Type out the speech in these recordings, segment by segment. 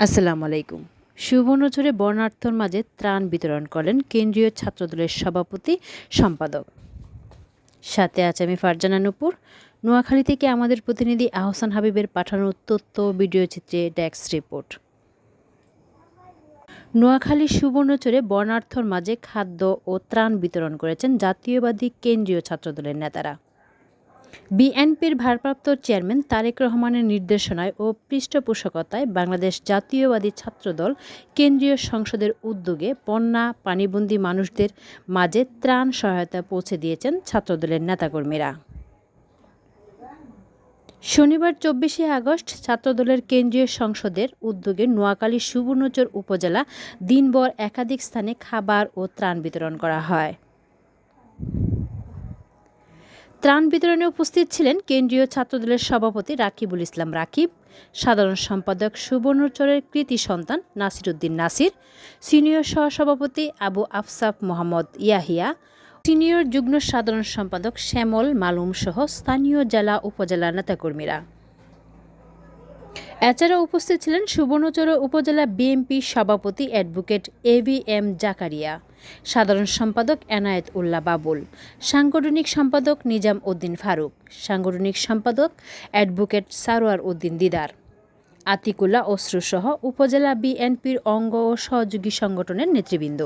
আসসালামু আলাইকুম। সুবর্ণচরে বর্ণার্থর মাঝে ত্রাণ বিতরণ করেন কেন্দ্রীয় ছাত্রদলের সভাপতি সম্পাদক। সাথে আছে আমি ফারজানা নুপুর। নোয়াখালী থেকে আমাদের প্রতিনিধি আহসান হাবিবের পাঠানো তথ্য ভিডিও চিত্রে ডেস্ক রিপোর্ট। নোয়াখালী সুবর্ণচরে বর্ণার্থর মাঝে খাদ্য ও ত্রাণ বিতরণ করেছেন জাতীয়বাদী কেন্দ্রীয় ছাত্রদলের নেতারা। বিএনপির ভারপ্রাপ্ত চেয়ারম্যান তারেক রহমানের নির্দেশনায় ও পৃষ্ঠপোষকতায় বাংলাদেশ জাতীয়বাদী ছাত্রদল কেন্দ্রীয় সংসদের উদ্যোগে বন্যা পানিবন্দী মানুষদের মাঝে ত্রাণ সহায়তা পৌঁছে দিয়েছেন ছাত্রদলের নেতাকর্মীরা। শনিবার চব্বিশে আগস্ট ছাত্রদলের কেন্দ্রীয় সংসদের উদ্যোগে নোয়াখালী সুবর্ণচর উপজেলা দিনভর একাধিক স্থানে খাবার ও ত্রাণ বিতরণ করা হয়। ত্রাণ বিতরণে উপস্থিত ছিলেন কেন্দ্রীয় ছাত্রদলের সভাপতি রাকিবুল ইসলাম রাকিব, সাধারণ সম্পাদক সুবর্ণচরের কৃতি সন্তান নাসির উদ্দিন নাসির, সিনিয়র সহসভাপতি আবু আফসাফ মোহাম্মদ ইয়াহিয়া, সিনিয়র যুগ্ম সাধারণ সম্পাদক শ্যামল মালুম সহ স্থানীয় জেলা উপজেলা নেতাকর্মীরা। এছাড়া উপস্থিত ছিলেন সুবর্ণচর উপজেলা বিএনপি সভাপতি advocate A V M Zakaria, সাধারণ সম্পাদক এনায়েত উল্লাহ বাবুল, সাংগঠনিক সম্পাদক নিজাম উদ্দিন ফারুক, সাংগঠনিক সম্পাদক অ্যাডভোকেট সারোয়ার উদ্দিন দিদার, আতিকুল্লাহ অশ্রুসহ উপজেলা বিএনপির অঙ্গ ও সহযোগী সংগঠনের নেতৃবৃন্দ।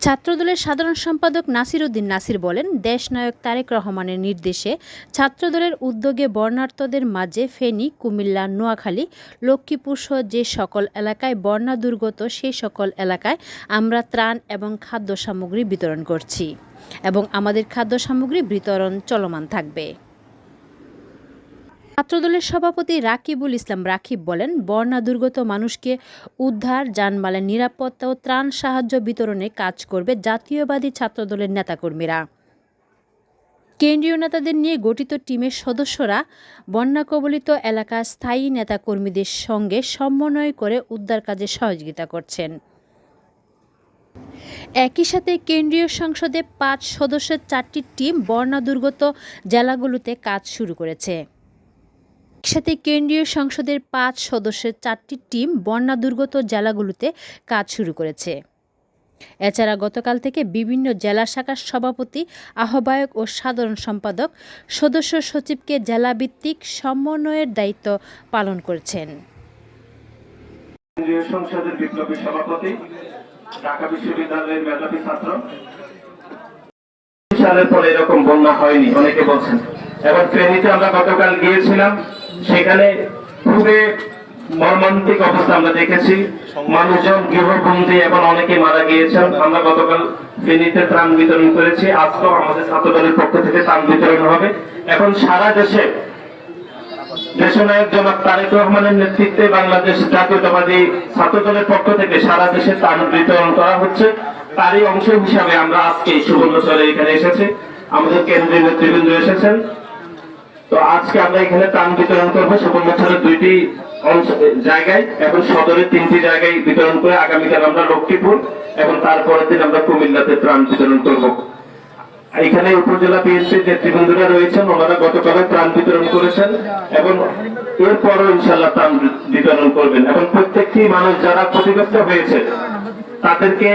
ছাত্রদলের সাধারণ সম্পাদক নাসির উদ্দিন নাসির বলেন দেশনায়ক তারেক রহমানের নির্দেশে ছাত্রদলের উদ্যোগে বর্ণার্থদের মাঝে ফেনী, কুমিল্লা, নোয়াখালী, লক্ষ্মীপুর সহ যে সকল এলাকায় বন্যা দুর্গত সেই সকল এলাকায় আমরা ত্রাণ এবং খাদ্য সামগ্রী বিতরণ করছি এবং আমাদের খাদ্য সামগ্রী বিতরণ চলমান থাকবে। ছাত্রদলের সভাপতি রাকিবুল ইসলাম রাকিব বলেন, বন্যা দুর্গত মানুষকে উদ্ধার যানবাহনের নিরাপত্তা ও ত্রাণ সাহায্য বিতরণে কাজ করবে জাতীয়বাদী ছাত্রদলের নেতাকর্মীরা। কেন্দ্রীয় নেতাদের নিয়ে গঠিত টিমের সদস্যরা বন্যা কবলিত এলাকার স্থায়ী নেতাকর্মীদের সঙ্গে সমন্বয় করে উদ্ধার কাজে সহযোগিতা করছেন। একই সাথে কেন্দ্রীয় সংসদে পাঁচ সদস্যের চারটি টিম বন্যা দুর্গত জেলাগুলোতে কাজ শুরু করেছে। একসাথে কেন্দ্রীয় সংসদের পাঁচ সদস্যের চারটি টিম বন্যা দুর্গত জেলাগুলোতে কাজ শুরু করেছে। এছাড়া গতকাল থেকে বিভিন্ন জেলা শাখার সভাপতি, আহ্বায়ক ও সাধারণ সম্পাদক সদস্য সচিবকে জেলাভিত্তিক সমন্বয়ের দায়িত্ব পালন করছেন। কেন্দ্রীয় সংসদের বিপ্লবী সভাপতি, ঢাকা বিশ্ববিদ্যালয়ের মেধাবী ছাত্র। সালের পরে এরকম বন্যা হয়নি, অনেকে বলছেন। এবং ফেনীতে আমরা গতকাল গিয়েছিলাম। সেখানে খুবই মর্মান্তিক অবস্থা আমরা দেখেছি। মানুষজন গৃহবন্দী এবং অনেকে মারা গিয়েছেন। আমরা গতকাল ফেনীতে ত্রাণ বিতরণ করেছি। আজকেও আমাদের ছাত্রদলের পক্ষ থেকে ত্রাণ বিতরণ হবে। এখন সারা দেশে দেশনায়ক জনাব তারেক রহমানের নেতৃত্বে বাংলাদেশ জাতীয়তাবাদী ছাত্রদলের পক্ষ থেকে সারা দেশে ত্রাণ বিতরণ করা হচ্ছে। তারই অংশ হিসাবে আমরা আজকে সুবর্ণচরে এখানে এসেছি। আমাদের কেন্দ্রীয় নেতৃবৃন্দ এসেছেন। তো আজকে আমরা এখানে ত্রাণ বিতরণ করব। সুবর্ণচরের দুইটি জায়গায় এবং সদরের তিনটি জায়গায় বিতরণ করে আগামীকাল আমরা লক্ষ্মীপুর এবং তারপরের দিন আমরা কুমিল্লাতে ত্রাণ বিতরণ করব। এখানে উপজেলা বিএনপির নেতৃবৃন্দরা রয়েছেন, ওনারা গতকাল ত্রাণ বিতরণ করেছেন এবং এরপরও ইনশাল্লাহ ত্রাণ বিতরণ করবেন। এবং প্রত্যেকটি মানুষ যারা ক্ষতিগ্রস্ত হয়েছে, তাদেরকে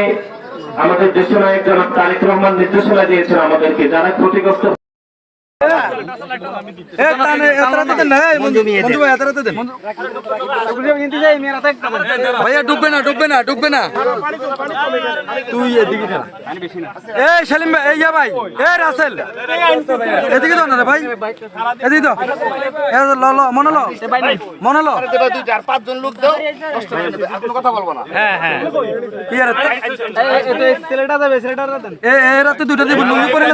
আমাদের দেশ নায়ক জনাব তারেক রহমান নির্দেশনা দিয়েছেন আমাদেরকে, যারা ক্ষতিগ্রস্ত ভাইয়া ডুববে না ডুববে না ডুববে না ভাই ভাই এ এদিকে ল ল মনে ল মনে হয়ে এ দুটো দিব লুঙ্গি পরে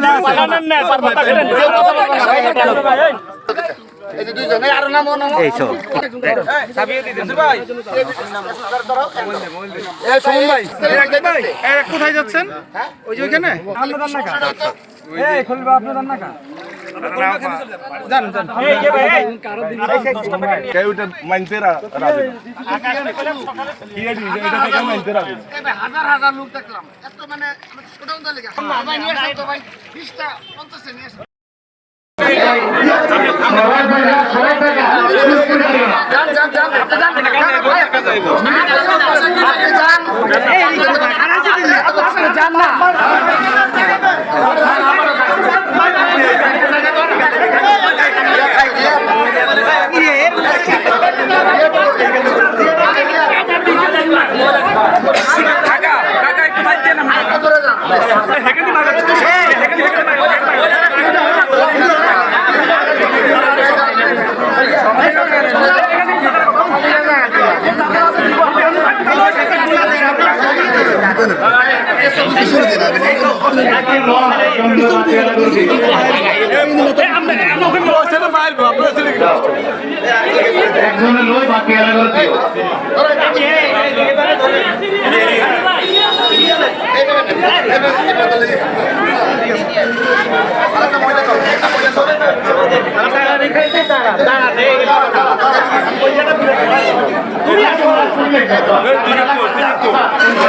কোথায় যাচ্ছেন ওই যে ওইখানে মানে সবাই সবাই একজনের লই বাকি এলাকার দিও শ্যামলা